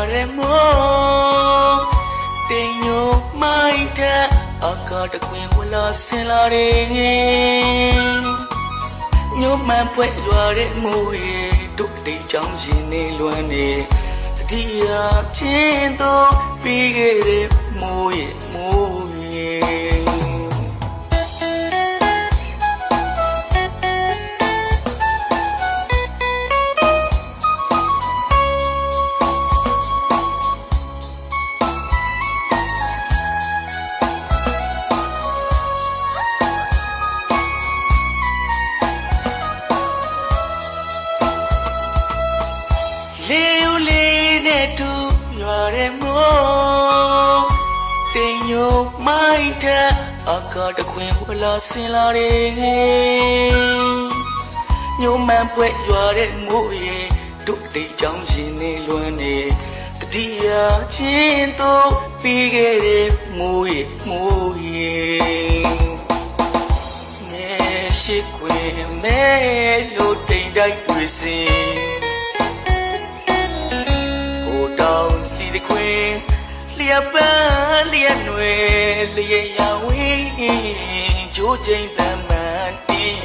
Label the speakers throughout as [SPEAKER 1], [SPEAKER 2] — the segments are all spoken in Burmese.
[SPEAKER 1] Aremo Tenyo maita Aka ta kwin wala sin la re Nyo man pwe lwa re mo ye Duk ti chang yin ne lwan ne Dia chin to pi ge re mo ye mo ရွာရဲမို့တင်ညိုမိုက်တဲ့အကားတခွင်ဝလာဆင်လာတယ်ညိုမှန်ဖွဲရွာတဲ့မိုးရေတို့တိတ်ချောင်းရှင်နေလွမ်းနေတတိယချင်းတော့ပြီးခဲ့တဲ့မိုးရေမိုးရေနေရှိခွေမဲလို့တိမ်တိုက်တွေစင် တခွေလျက်ပန်းလျက်နွယ်လျက်ရဝင်းဂျိုးချိန်တမန်တင်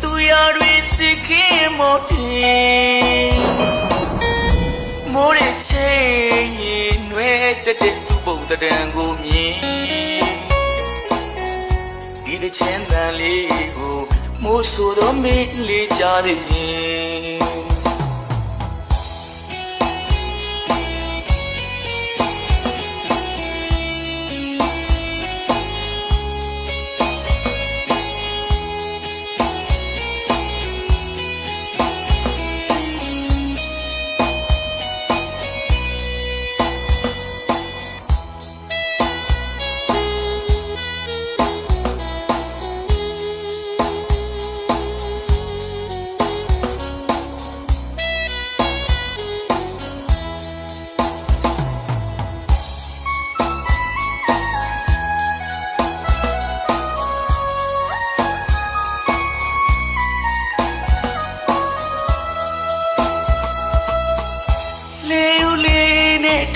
[SPEAKER 1] သူရတွေစိခင်မော်တင်မိုးရချင်းရင်နွယ်တက်တဲ့သူ့ပုံတံကိုမြင်ဒီတဲ့ချမ်းသာလေးကိုမိုးဆိုတော့မေးလေးကြတဲ့ရ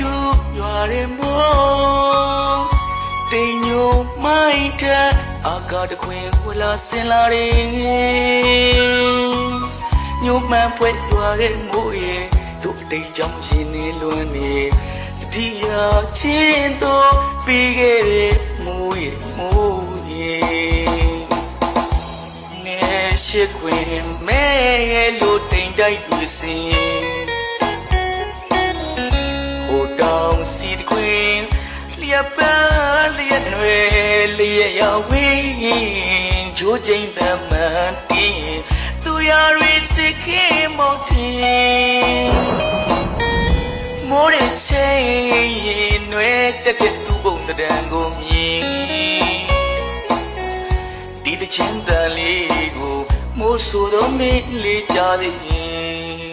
[SPEAKER 1] တူရွာရဲမို့တိမ်ညိုမိုက်တဲ့အာကာတခွင်ဝလာဆင်လာတယ်ညိုမှန်ဖွဲရွာရဲမို့ရဲ့တို့တိမ်ချောင်းရှင်နေလွမ်းနေတတိယချင်းတော့ပြီးခဲ့တဲ့မိုးရဲ့မိုးရဲ့နေရှိခွင်မဲလို့တိမ်တိုက်ပြီးစင် လျက်ပန်းလျက်နွယ်လျက်ရဝင်းဂျိုးချိန်သမန်တင်သူရရီစိတ်ခင်မောင်တင်မိုးရချင်းရင်နွယ်တက်တဲ့သူ့ပုံတံကိုမြင်ဒီတချင်းတန်လေးကိုမိုးဆိုတော့မင်းလေးကြသည်ရင်